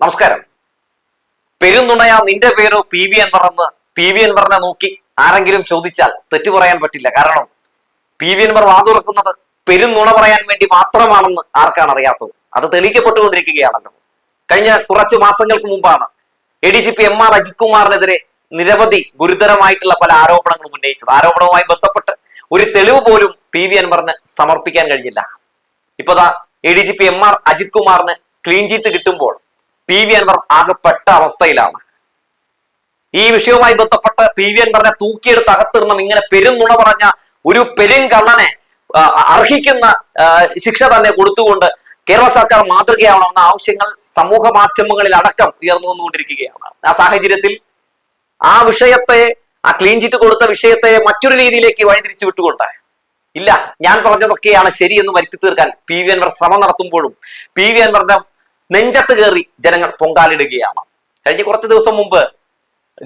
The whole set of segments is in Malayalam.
നമസ്കാരം. പെരുന്നുണയാ നിന്റെ പേരോ പി വി എന്ന് പി വി അൻവറിനെ നോക്കി ആരെങ്കിലും ചോദിച്ചാൽ തെറ്റു പറയാൻ പറ്റില്ല. കാരണം പി വി അൻവർ വാതുറക്കുന്നത് പെരുന്നുണ പറയാൻ വേണ്ടി മാത്രമാണെന്ന് ആർക്കാണ് അറിയാത്തത്? അത് തെളിയിക്കപ്പെട്ടുകൊണ്ടിരിക്കുകയാണല്ലോ. കഴിഞ്ഞ കുറച്ച് മാസങ്ങൾക്ക് മുമ്പാണ് A D G P M R Ajith കുമാറിനെതിരെ നിരവധി ഗുരുതരമായിട്ടുള്ള പല ആരോപണങ്ങളും ഉന്നയിച്ചത്. ആരോപണവുമായി ബന്ധപ്പെട്ട് ഒരു തെളിവ് പോലും പി വി അൻവറിന് സമർപ്പിക്കാൻ കഴിഞ്ഞില്ല. ഇപ്പതാ A D G P M R Ajith കുമാറിന് ക്ലീൻ ചീറ്റ് കിട്ടുമ്പോൾ പി വി അൻവർ ആകപ്പെട്ട അവസ്ഥയിലാണ്. ഈ വിഷയവുമായി ബന്ധപ്പെട്ട് പി വി അൻവറിനെ തൂക്കിയെടുത്ത് അകത്തിടണം ഇങ്ങനെ പെരുന്നുണ പറഞ്ഞ ഒരു പെരുങ്കള്ളനെ അർഹിക്കുന്ന ശിക്ഷ തന്നെ കൊടുത്തുകൊണ്ട് കേരള സർക്കാർ മാതൃകയാവണമെന്ന ആവശ്യങ്ങൾ സമൂഹ മാധ്യമങ്ങളിൽ അടക്കം ഉയർന്നു വന്നുകൊണ്ടിരിക്കുകയാണ് ആ സാഹചര്യത്തിൽ ആ വിഷയത്തെ ആ ക്ലീൻ ചിറ്റ് കൊടുത്ത വിഷയത്തെ മറ്റൊരു രീതിയിലേക്ക് വഴിതിരിച്ചു വിട്ടുകൊണ്ട് ഇല്ല ഞാൻ പറഞ്ഞതൊക്കെയാണ് ശരിയെന്ന് വരുത്തി തീർക്കാൻ പി വി അൻവർ ശ്രമം നടത്തുമ്പോഴും പി വി അൻവറിന്റെ നെഞ്ചത്ത് കയറി ജനങ്ങൾ പൊങ്കാലിടുകയാണ്. കഴിഞ്ഞ കുറച്ച് ദിവസം മുമ്പ്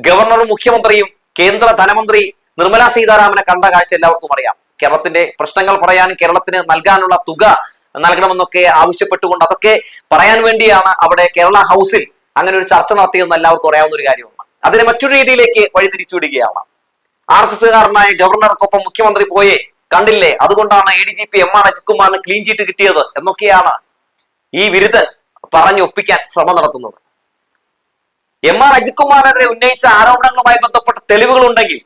ഗവർണറും മുഖ്യമന്ത്രിയും കേന്ദ്ര ധനമന്ത്രി നിർമ്മല സീതാരാമനെ കണ്ട കാഴ്ച എല്ലാവർക്കും അറിയാം. കേരളത്തിന്റെ പ്രശ്നങ്ങൾ പറയാനും കേരളത്തിന് നൽകാനുള്ള തുക നൽകണമെന്നൊക്കെ ആവശ്യപ്പെട്ടുകൊണ്ട് അതൊക്കെ പറയാൻ വേണ്ടിയാണ് അവിടെ കേരള ഹൗസിൽ അങ്ങനെ ഒരു ചർച്ച നടത്തിയതെന്ന് എല്ലാവർക്കും അറിയാവുന്ന ഒരു കാര്യമാണ്. അതിനെ മറ്റൊരു രീതിയിലേക്ക് വഴിതിരിച്ചുവിടുകയാണ്. ആർ എസ് എസ്സുകാരനായ ഗവർണർക്കൊപ്പം മുഖ്യമന്ത്രി പോയേ കണ്ടില്ലേ? അതുകൊണ്ടാണ് A D G P M R Ajith കുമാറിന് ക്ലീൻ ചീറ്റ് കിട്ടിയത് എന്നൊക്കെയാണ് ഈ വിരുദ്ധൻ പറഞ്ഞൊപ്പിക്കാൻ ശ്രമം നടത്തുന്നത്. എം ആർ അജിത് കുമാറിനെതിരെ ഉന്നയിച്ച ആരോപണങ്ങളുമായി ബന്ധപ്പെട്ട തെളിവുകൾ ഉണ്ടെങ്കിൽ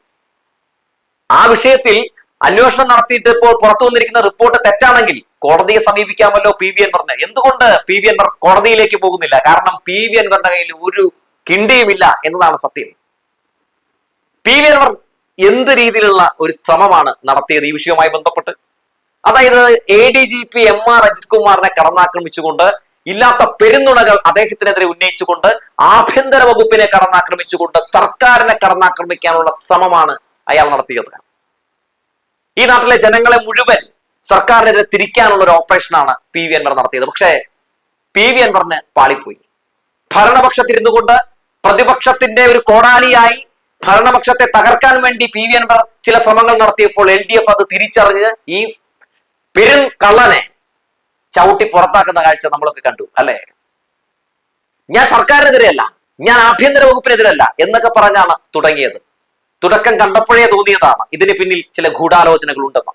ആ വിഷയത്തിൽ അന്വേഷണം നടത്തിയിട്ട് ഇപ്പോൾ പുറത്തു വന്നിരിക്കുന്ന റിപ്പോർട്ട് തെറ്റാണെങ്കിൽ കോടതിയെ സമീപിക്കാമല്ലോ പി വി അൻവറിന്. എന്തുകൊണ്ട് പി വി അൻവർ കോടതിയിലേക്ക് പോകുന്നില്ല? കാരണം പി വി അൻവറിന്റെ കയ്യിൽ ഒരു കിണ്ടിയുമില്ല എന്നതാണ് സത്യം. പി വി അൻവർ എന്ത് രീതിയിലുള്ള ഒരു ശ്രമമാണ് നടത്തിയത് ഈ വിഷയവുമായി ബന്ധപ്പെട്ട്? അതായത് A D G P M R Ajith കുമാറിനെ കടന്നാക്രമിച്ചുകൊണ്ട് ഇല്ലാത്ത പെരുന്നുണകൾ അദ്ദേഹത്തിനെതിരെ ഉന്നയിച്ചുകൊണ്ട് ആഭ്യന്തര വകുപ്പിനെ കടന്നാക്രമിച്ചുകൊണ്ട് സർക്കാരിനെ കടന്നാക്രമിക്കാനുള്ള ശ്രമമാണ് അയാൾ നടത്തിയത്. ഈ നാട്ടിലെ ജനങ്ങളെ മുഴുവൻ സർക്കാരിനെതിരെ തിരിക്കാനുള്ള ഒരു ഓപ്പറേഷനാണ് പി വി അൻവർ നടത്തിയത്. പക്ഷേ പി വി അൻവറിന് പാളിപ്പോയി. ഭരണപക്ഷത്തിരുന്നു കൊണ്ട് പ്രതിപക്ഷത്തിന്റെ ഒരു കോടാലിയായി ഭരണപക്ഷത്തെ തകർക്കാൻ വേണ്ടി പി വി അൻവർ ചില ശ്രമങ്ങൾ നടത്തിയപ്പോൾ എൽ ഡി എഫ് അത് തിരിച്ചറിഞ്ഞ് ഈ പെരും കള്ളനെ ചവിട്ടി പുറത്താക്കുന്ന കാഴ്ച നമ്മളൊക്കെ കണ്ടു അല്ലെ? ഞാൻ സർക്കാരിനെതിരെയല്ല ഞാൻ ആഭ്യന്തര വകുപ്പിനെതിരല്ല എന്നൊക്കെ പറഞ്ഞാണ് തുടങ്ങിയത്. തുടക്കം കണ്ടപ്പോഴേ തോന്നിയതാണ് ഇതിന് പിന്നിൽ ചില ഗൂഢാലോചനകൾ ഉണ്ടെന്ന്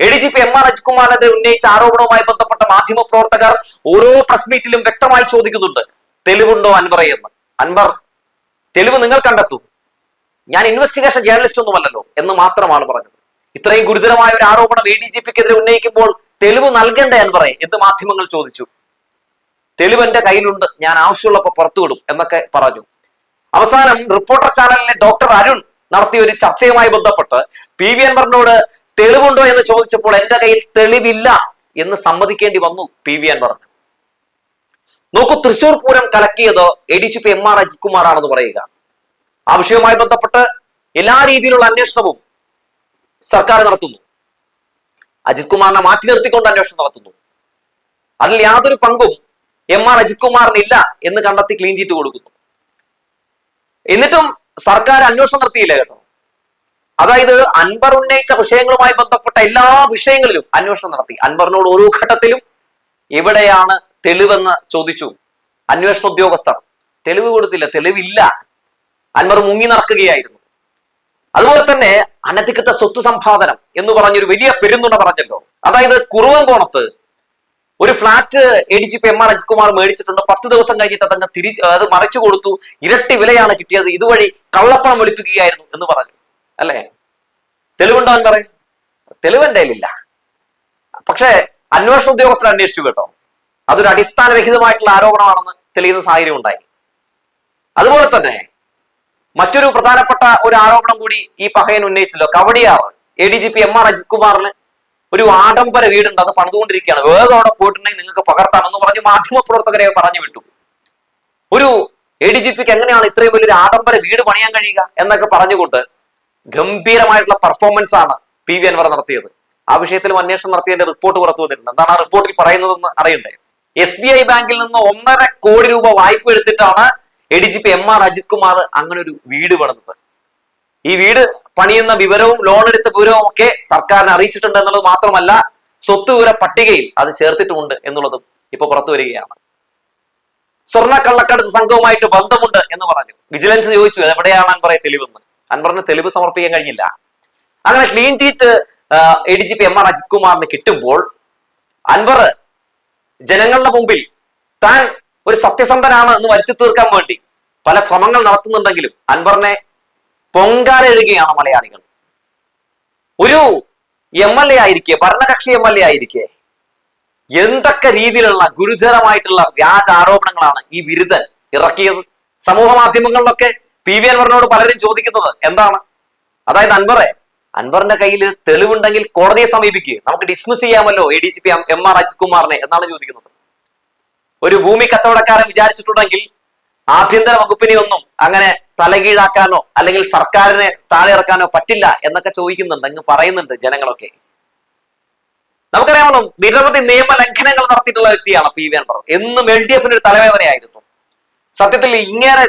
A D G P M R അജ്കുമാറിനെതിരെ ഉന്നയിച്ച ആരോപണവുമായി ബന്ധപ്പെട്ട മാധ്യമ പ്രവർത്തകർ ഓരോ പ്രസ് മീറ്റിലും വ്യക്തമായി ചോദിക്കുന്നുണ്ട് തെളിവുണ്ടോ അൻവറെ എന്ന്. അൻവർ തെളിവ് നിങ്ങൾ കണ്ടെത്തും. ഞാൻ ഇൻവെസ്റ്റിഗേഷൻ ജേർണലിസ്റ്റ് ഒന്നുമല്ലല്ലോ എന്ന് മാത്രമാണ് പറഞ്ഞത്. ഇത്രയും ഗുരുതരമായ ഒരു ആരോപണം എ ഡി ജി പിക്കെതിരെ ഉന്നയിക്കുമ്പോൾ തെളിവ് നൽകണ്ടേ പറയും. എന്ത് മാധ്യമങ്ങൾ ചോദിച്ചു. തെളിവ് എന്റെ കയ്യിലുണ്ട്. ഞാൻ ആവശ്യമുള്ളപ്പോൾ പുറത്തുവിടും എന്നൊക്കെ പറഞ്ഞു. അവസാനം റിപ്പോർട്ടർ ചാനലിലെ ഡോക്ടർ അരുൺ നടത്തിയ ഒരു ചർച്ചയുമായി ബന്ധപ്പെട്ട് പി വി അൻവറിനോട് തെളിവുണ്ടോ എന്ന് ചോദിച്ചപ്പോൾ എന്റെ കയ്യിൽ തെളിവില്ല എന്ന് സമ്മതിക്കേണ്ടി വന്നു പി വി അൻവറിന് നോക്കൂ Thrissur Pooram കലക്കിയത് A D G P M R Ajithkumar ആണെന്ന് പറയുക. ആ വിഷയവുമായി ബന്ധപ്പെട്ട് എല്ലാ രീതിയിലുള്ള അന്വേഷണവും സർക്കാർ നടത്തുന്നു. അജിത് കുമാറിനെ മാറ്റി നിർത്തിക്കൊണ്ട് അന്വേഷണം നടത്തുന്നു. അതിൽ യാതൊരു പങ്കും എം ആർ അജിത് കുമാറിനില്ല എന്ന് കണ്ടെത്തി ക്ലീൻ ചീറ്റ് കൊടുക്കുന്നു. എന്നിട്ടും സർക്കാർ അന്വേഷണം നടത്തിയില്ല കേട്ടോ. അതായത് അൻബർ ഉന്നയിച്ച വിഷയങ്ങളുമായി ബന്ധപ്പെട്ട എല്ലാ വിഷയങ്ങളിലും അന്വേഷണം നടത്തി. അൻബറിനോട് ഓരോ ഘട്ടത്തിലും എവിടെയാണ് തെളിവെന്ന് ചോദിച്ചു. അന്വേഷണ ഉദ്യോഗസ്ഥർ. തെളിവ് കൊടുത്തില്ല തെളിവില്ല. അൻവർ മുങ്ങി നടക്കുകയായിരുന്നു. അതുപോലെ തന്നെ അനധികൃത സ്വത്ത് സമ്പാദനം എന്ന് പറഞ്ഞൊരു വലിയ പെരുന്നുണ പറഞ്ഞല്ലോ. അതായത് കുറുവൻകോണത്ത് ഒരു flat A D G P M R Ajith Kumar മേടിച്ചിട്ടുണ്ട്. പത്ത് ദിവസം കഴിഞ്ഞിട്ട് അതങ്ങ് തിരി അത് മറിച്ചു കൊടുത്തു. ഇരട്ടി വിലയാണ് കിട്ടിയത്. ഇതുവഴി കള്ളപ്പണം ഒളിപ്പിക്കുകയായിരുന്നു എന്ന് പറഞ്ഞു. അല്ലേ? തെളിവുണ്ടോ എന്ന് പറയും തെളിവ് ഇല്ല പക്ഷേ അന്വേഷണ ഉദ്യോഗസ്ഥർ അന്വേഷിച്ചു കേട്ടോ. അതൊരു അടിസ്ഥാനരഹിതമായിട്ടുള്ള ആരോപണമാണെന്ന് തെളിയുന്ന സാഹചര്യം ഉണ്ടായി. അതുപോലെ തന്നെ മറ്റൊരു പ്രധാനപ്പെട്ട ഒരു ആരോപണം കൂടി ഈ പഹയൻ ഉന്നയിച്ചല്ലോ. Kawdiar A D G P M R Ajith കുമാറിന് ഒരു ആഡംബര വീടുണ്ട്. അത് പണിതുകൊണ്ടിരിക്കുകയാണ്. വേഗം അവിടെ പോയിട്ടുണ്ടെങ്കിൽ നിങ്ങൾക്ക് പകർത്താമെന്ന് പറഞ്ഞ് മാധ്യമപ്രവർത്തകരെ പറഞ്ഞു വിട്ടു. ഒരു എ ഡി ജി പിക്ക് എങ്ങനെയാണ് ഇത്രയും വലിയൊരു ആഡംബര വീട് പണിയാൻ കഴിയുക എന്നൊക്കെ പറഞ്ഞുകൊണ്ട് ഗംഭീരമായിട്ടുള്ള പെർഫോമൻസ് ആണ് പി വി അൻവർ നടത്തിയത്. ആ വിഷയത്തിലും അന്വേഷണം നടത്തിയതിന്റെ റിപ്പോർട്ട് പുറത്തു വന്നിട്ടുണ്ട്. എന്താണ് ആ റിപ്പോർട്ടിൽ പറയുന്നതെന്ന് അറിയണ്ടേ? എസ് ബി ഐ ബാങ്കിൽ നിന്ന് ഒന്നര കോടി രൂപ വായ്പ എടുത്തിട്ടാണ് A D G P M R Ajith Kumar അങ്ങനെ ഒരു വീട് പണിതത്. ഈ വീട് പണിയുന്ന വിവരവും ലോൺ എടുത്ത വിവരവും ഒക്കെ സർക്കാരിനെ അറിയിച്ചിട്ടുണ്ട് എന്നുള്ളത് മാത്രമല്ല സ്വത്ത് വിവര പട്ടികയിൽ അത് ചേർത്തിട്ടുമുണ്ട് എന്നുള്ളതും ഇപ്പൊ പുറത്തു വരികയാണ്. സ്വർണ കള്ളക്കടത്ത് സംഘവുമായിട്ട് ബന്ധമുണ്ട് എന്ന് പറഞ്ഞു. വിജിലൻസ് ചോദിച്ചു എവിടെയാണ് അൻവറെ തെളിവെന്ന്? അൻപറിന് തെളിവ് സമർപ്പിക്കാൻ കഴിഞ്ഞില്ല. അങ്ങനെ clean chit A D G P M R Ajith കുമാറിന് കിട്ടുമ്പോൾ അൻവർ ജനങ്ങളുടെ മുമ്പിൽ താൻ ഒരു സത്യസന്ധനാണ് എന്ന് വരുത്തി തീർക്കാൻ വേണ്ടി പല ശ്രമങ്ങൾ നടത്തുന്നുണ്ടെങ്കിലും അൻവറിനെ പൊങ്കാല എഴുകയാണ് മലയാളികൾ. ഒരു എം എൽ എ ആയിരിക്കെ ഭരണകക്ഷി എം എൽ എ ആയിരിക്കെ എന്തൊക്കെ രീതിയിലുള്ള ഗുരുതരമായിട്ടുള്ള വ്യാജ ആരോപണങ്ങളാണ് ഈ ബിരുദൻ ഇറക്കിയത്? സമൂഹ മാധ്യമങ്ങളിലൊക്കെ പി വി അൻവറിനോട് പലരും ചോദിക്കുന്നത് എന്താണ്? അതായത് അൻവറെ അൻവറിന്റെ കയ്യിൽ തെളിവുണ്ടെങ്കിൽ കോടതിയെ സമീപിക്കുക നമുക്ക് ഡിസ്മിസ് ചെയ്യാമല്ലോ A D G P M R Ajith കുമാറിനെ എന്നാണ് ചോദിക്കുന്നത്. ഒരു ഭൂമി കച്ചവടക്കാരൻ വിചാരിച്ചിട്ടുണ്ടെങ്കിൽ ആഭ്യന്തര വകുപ്പിനെ ഒന്നും അങ്ങനെ തലകീഴാക്കാനോ അല്ലെങ്കിൽ സർക്കാരിനെ താഴെ ഇറക്കാനോ പറ്റില്ല എന്നൊക്കെ ചോദിക്കുന്നുണ്ട് അങ്ങ് പറയുന്നുണ്ട് ജനങ്ങളൊക്കെ. നമുക്കറിയാമല്ലോ നിരവധി നിയമ ലംഘനങ്ങൾ നടത്തിയിട്ടുള്ള വ്യക്തിയാണ് പി വി അൻവർ. എന്നും എൽ ഡി എഫിന് ഒരു തലവേദനയായിരുന്നു. സത്യത്തിൽ ഇങ്ങനെ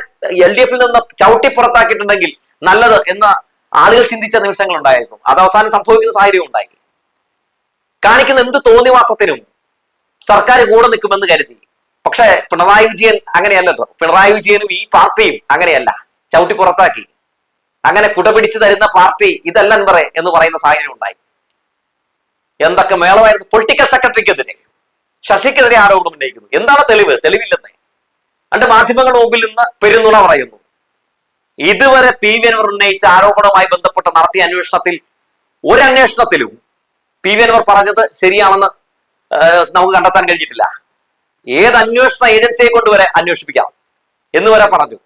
എൽ ഡി എഫിൽ നിന്ന് ചവിട്ടി പുറത്താക്കിയിട്ടുണ്ടെങ്കിൽ നല്ലത് എന്ന് ആളുകൾ ചിന്തിച്ച നിമിഷങ്ങൾ ഉണ്ടായിരുന്നു അത് അവസാനം സംഭവിക്കുന്ന സാഹചര്യം ഉണ്ടായി. കാണിക്കുന്ന എന്ത് തോന്നിവാസത്തിനും സർക്കാർ കൂടെ നിൽക്കുമെന്ന് കരുതി. പക്ഷെ പിണറായി വിജയൻ അങ്ങനെയല്ലല്ലോ. പിണറായി വിജയനും ഈ പാർട്ടിയും അങ്ങനെയല്ല. ചവിട്ടി പുറത്താക്കി. അങ്ങനെ കുടപിടിച്ചു തരുന്ന പാർട്ടി ഇതല്ല അൻവറെ എന്ന് പറയുന്ന സാഹചര്യം ഉണ്ടായി. എന്തൊക്കെ മേളമായിരുന്നു? പൊളിറ്റിക്കൽ സെക്രട്ടറിക്കെതിരെ ശശിക്കെതിരെ ആരോപണം ഉന്നയിക്കുന്നു. എന്താണ് തെളിവ്? തെളിവില്ലെന്നേ. രണ്ട് മാധ്യമങ്ങളുടെ മുമ്പിൽ നിന്ന് പെരുന്നുണ പറയുന്നു. ഇതുവരെ പി വി അൻവർ ഉന്നയിച്ച ആരോപണവുമായി ബന്ധപ്പെട്ട് നടത്തിയ അന്വേഷണത്തിൽ ഒരു പി വി അൻവർ പറഞ്ഞത് ശരിയാണെന്ന് നമുക്ക് കണ്ടെത്താൻ കഴിഞ്ഞിട്ടില്ല. ഏത് അന്വേഷണ ഏജൻസിയെ കൊണ്ട് വരെ അന്വേഷിപ്പിക്കാം എന്ന് വരെ പറഞ്ഞു.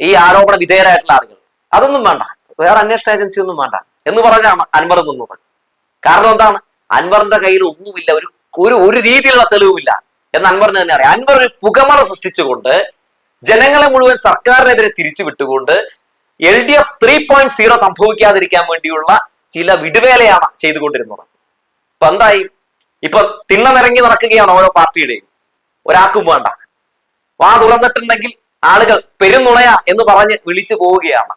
ഈ ആരോപണ വിധേയരായിട്ടുള്ള ആളുകൾ. അതൊന്നും വേണ്ട. വേറെ അന്വേഷണ ഏജൻസി ഒന്നും വേണ്ട എന്ന് പറഞ്ഞാണ് അൻവർ നിന്നത് കാരണം എന്താണ്? അൻവറിന്റെ കയ്യിൽ ഒന്നുമില്ല. ഒരു ഒരു ഒരു രീതിയിലുള്ള തെളിവുമില്ല എന്ന് അൻവറിന് തന്നെ അറിയാം. അൻവർ ഒരു പുകമറ സൃഷ്ടിച്ചുകൊണ്ട് ജനങ്ങളെ മുഴുവൻ സർക്കാരിനെതിരെ തിരിച്ചു വിട്ടുകൊണ്ട് L D F three point zero സംഭവിക്കാതിരിക്കാൻ വേണ്ടിയുള്ള ചില വിടുവേലയാണ് ചെയ്തുകൊണ്ടിരുന്നത്. അപ്പൊ എന്തായി? ഇപ്പൊ തിണ്ണ നിറങ്ങി നടക്കുകയാണ് ഓരോ പാർട്ടിയുടെയും. ഒരാൾക്കും വേണ്ട. വാ തുറന്നിട്ടുണ്ടെങ്കിൽ ആളുകൾ പെരുന്നുണയ എന്ന് പറഞ്ഞ് വിളിച്ചു പോവുകയാണ്.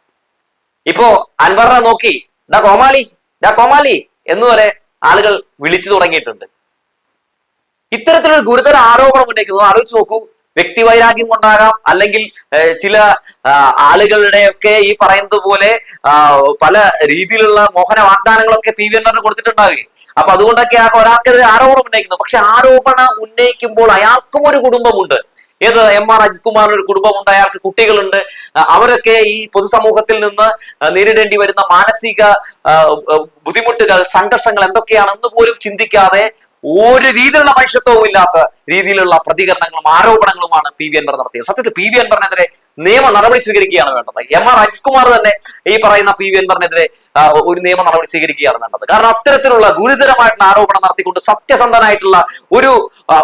ഇപ്പോ അൻവറിനെ നോക്കി ഡാ കോമാളി ഡാ കോമാളി എന്ന് വരെ ആളുകൾ വിളിച്ചു തുടങ്ങിയിട്ടുണ്ട്. ഇത്തരത്തിലൊരു ഗുരുതര ആരോപണം ഉന്നയിക്കുന്നു. ആലോചിച്ച് നോക്കൂ. വ്യക്തിവൈരാഗ്യം കൊണ്ടാകാം. അല്ലെങ്കിൽ ചില ആളുകളുടെയൊക്കെ ഈ പറയുന്നത് പോലെ പല രീതിയിലുള്ള മോഹന വാഗ്ദാനങ്ങളൊക്കെ പി വി എൻ കൊടുത്തിട്ടുണ്ടാവുകയും അപ്പൊ അതുകൊണ്ടൊക്കെ ഒരാൾക്കെതിരെ ആരോപണം ഉന്നയിക്കുന്നു. പക്ഷെ ആരോപണം ഉന്നയിക്കുമ്പോൾ അയാൾക്കും ഒരു കുടുംബമുണ്ട്. ഏത് എം ആർ അജിത് കുമാറിന് ഒരു കുടുംബമുണ്ട് അയാൾക്ക് കുട്ടികളുണ്ട്. അവരൊക്കെ ഈ പൊതുസമൂഹത്തിൽ നിന്ന് നേരിടേണ്ടി വരുന്ന മാനസിക ബുദ്ധിമുട്ടുകൾ സംഘർഷങ്ങൾ എന്തൊക്കെയാണെന്ന് പോലും ചിന്തിക്കാതെ ഒരു രീതിയിലുള്ള മനുഷ്യത്വവും ഇല്ലാത്ത രീതിയിലുള്ള പ്രതികരണങ്ങളും ആരോപണങ്ങളുമാണ് പി വി അൻവർ നടത്തിയത്. സത്യത്തിൽ പി വി അൻവറിനെതിരെ നിയമ നടപടി സ്വീകരിക്കുകയാണ് വേണ്ടത്. എം ആർ അജിത്കുമാർ തന്നെ ഈ പറയുന്ന പി വി അൻവറിനെതിരെ ഒരു നിയമ നടപടി സ്വീകരിക്കുകയാണ് വേണ്ടത്. കാരണം അത്തരത്തിലുള്ള ഗുരുതരമായിട്ടുള്ള ആരോപണം നടത്തിക്കൊണ്ട് സത്യസന്ധനായിട്ടുള്ള ഒരു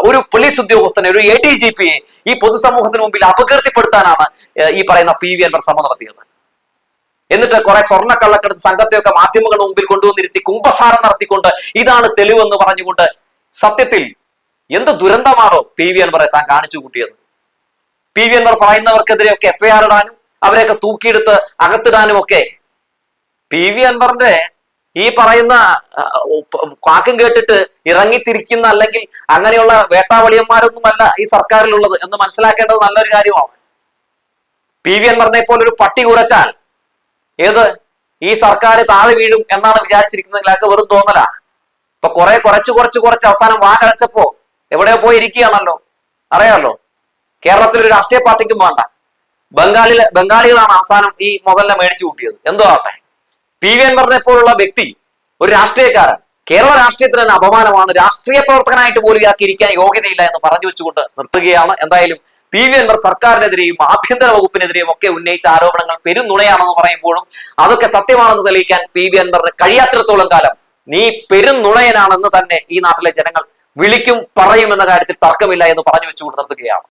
ഒരു പോലീസ് ഉദ്യോഗസ്ഥനെ ഒരു എ ഡി ജി പിയെ ഈ പൊതുസമൂഹത്തിന് മുമ്പിൽ അപകീർത്തിപ്പെടുത്താനാണ് ഈ പറയുന്ന പി വി അൻവർ ശ്രമം നടത്തിയത്. എന്നിട്ട് കുറെ സ്വർണ കള്ളക്കടത്ത് സംഘത്തെയൊക്കെ മാധ്യമങ്ങളുടെ മുമ്പിൽ കൊണ്ടുവന്നിരുത്തി കുംഭസാരം നടത്തിക്കൊണ്ട് ഇതാണ് തെളിവെന്ന് പറഞ്ഞുകൊണ്ട് സത്യത്തിൽ എന്ത് ദുരന്തമാണോ പി വി അൻവറെ താൻ കാണിച്ചു കൂട്ടിയത്? പി വി അൻവർ പറയുന്നവർക്കെതിരെയൊക്കെ എഫ്ഐആർ ഇടാനും അവരെയൊക്കെ തൂക്കിയെടുത്ത് അകത്തിടാനും ഒക്കെ. പി വി അൻവറിന്റെ ഈ പറയുന്ന വാക്കും കേട്ടിട്ട് ഇറങ്ങിത്തിരിക്കുന്ന അല്ലെങ്കിൽ അങ്ങനെയുള്ള വേട്ടാവളിയന്മാരൊന്നുമല്ല ഈ സർക്കാരിലുള്ളത് എന്ന് മനസ്സിലാക്കേണ്ടത് നല്ലൊരു കാര്യമാണ്. പി വി അൻവറിനെ പോലെ ഒരു പട്ടി കുറച്ചാൽ ഏത്? ഈ സർക്കാർ താഴെ വീഴും എന്നാണ് വിചാരിച്ചിരിക്കുന്നതെങ്കിൽ അതൊക്കെ വെറും തോന്നലാ. ഇപ്പൊ കുറെ കുറച്ച് കുറച്ച് കുറച്ച് അവസാനം വാ കഴിച്ചപ്പോ എവിടെയോ പോയി ഇരിക്കുകയാണല്ലോ അറിയാമല്ലോ? കേരളത്തിൽ ഒരു രാഷ്ട്രീയ പാർട്ടിക്കും വേണ്ട. ബംഗാളിലെ ബംഗാളികളാണ് അവസാനം ഈ മുതലിനെ മേടിച്ചു കൂട്ടിയത്. എന്തോ ആവട്ടെ. പി വി അൻവറിനെ പോലുള്ള വ്യക്തി ഒരു രാഷ്ട്രീയക്കാരൻ കേരള രാഷ്ട്രീയത്തിന് തന്നെ അപമാനമാണ്. രാഷ്ട്രീയ പ്രവർത്തകനായിട്ട് പോലും ഇയാൾക്ക് ഇരിക്കാൻ യോഗ്യതയില്ല എന്ന് പറഞ്ഞു വെച്ചുകൊണ്ട് നിർത്തുകയാണ്. എന്തായാലും പി വി അൻവർ സർക്കാരിനെതിരെയും ആഭ്യന്തര വകുപ്പിനെതിരെയും ഒക്കെ ഉന്നയിച്ച ആരോപണങ്ങൾ പെരുന്നുണയാണെന്ന് പറയുമ്പോഴും അതൊക്കെ സത്യമാണെന്ന് തെളിയിക്കാൻ പി വി അൻവറിന് കഴിയാത്തിടത്തോളം കാലം നീ പെരുന്നുണയനാണെന്ന് തന്നെ ഈ നാട്ടിലെ ജനങ്ങൾ വിളിക്കും പറയും എന്ന കാര്യത്തിൽ തർക്കമില്ല എന്ന് പറഞ്ഞു വെച്ചുകൊണ്ട് നിർത്തുകയാണ്.